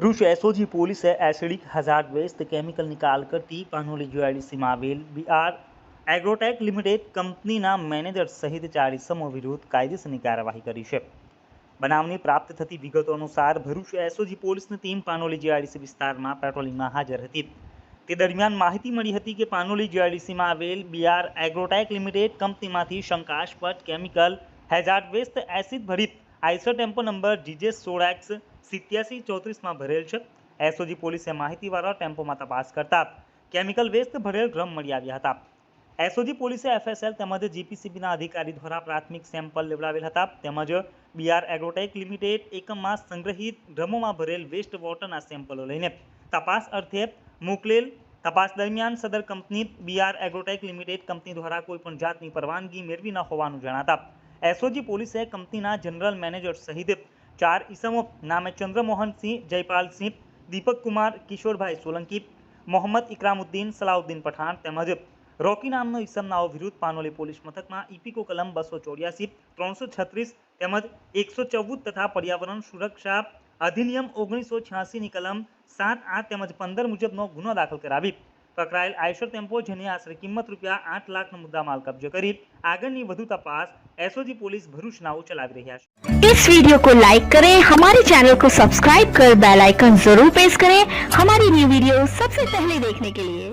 Bharuch SOG પોલીસે acidic hazard waste chemical નિકાલ કરતી પાનોલી જીઆઈડીસીમાં આવેલ બીઆર એગ્રોટેક લિમિટેડ કંપનીના મેનેજર સહિત ચાર ઇસમો વિરુદ્ધ કાયદેસરની કાર્યવાહી કરી છે. બનાવની પ્રાપ્ત થતી વિગતો અનુસાર ભરૂચ એસઓજી પોલીસની ટીમ પાનોલી જીઆઈડીસી વિસ્તારમાં પેટ્રોલિંગમાં હાજર હતી. તે દરમિયાન માહિતી મળી હતી કે પાનોલી જીઆઈડીસીમાં આવેલ બીઆર એગ્રોટેક લિમિટેડ કંપનીમાંથી શંકાસ્પદ કેમિકલ હેઝાર્ડ વેસ્ટ એસિડ ભરિત આઈસર ટેમ્પો નંબર જીજે સોળ એક્સ સિત્યાસી ચોત્રીસમાં ભરેલ છે. એસઓજી પોલીસે માહિતીવાળા ટેમ્પોમાં તપાસ કરતા કેમિકલ વેસ્ટ ભરેલ ડ્રમ મળી આવ્યા હતા. એસઓજી પોલીસે એફએસએલ તેમજ જીપીસીબીના અધિકારી દ્વારા પ્રાથમિક સેમ્પલ લેવડાવેલ હતા. તેમજ બીઆર એગ્રોટેક લિમિટેડ એકમમાં સંગ્રહિત ડ્રમોમાં ભરેલ વેસ્ટ વોટરના સેમ્પલો લઈને તપાસ અર્થે મોકલેલ તપાસ દરમિયાન સદર company BR agrotech limited company દ્વારા કોઈપણ જાતની પરવાનગી મેળવી ન હોવાનું જણાતા એસઓજી પોલીસે કંપનીના જનરલ મેનેજર સહિત ચાર ઇસમો નામે ચંદ્રમોહનસિંહ જયપાલસિંહ દીપક કુમાર, કિશોરભાઈ સોલંકી, મોહમ્મદ ઇકરામુદ્દીન, સલાઉદ્દીન પઠાણ તેમજ રોકી નામનો ઈસમ નાઓ વિરુદ્ધ પાનોલી પોલીસ મથકમાં ઇપિકો કલમ બસો ચોર્યાસી, ત્રણસો છત્રીસ તેમજ એકસો ચૌદ તથા પર્યાવરણ સુરક્ષા અધિનિયમ ઓગણીસો છ્યાસીની કલમ સાત આઠ તેમજ પંદર મુજબનો ગુનો દાખલ કરાવી. પકડાયેલ આયશર ટેમ્પો જેની આશરે કિંમત રૂપિયા આઠ લાખનો મુદ્દામાલ કબજે કરી આગળની વધુ તપાસ એસઓજી પોલીસ ભરૂચ નાઓ ચલાવી રહ્યા છે इस वीडियो को लाइक करें हमारे चैनल को सब्सक्राइब कर बेल आइकन जरूर प्रेस करें हमारी न्यू वीडियो सबसे पहले देखने के लिए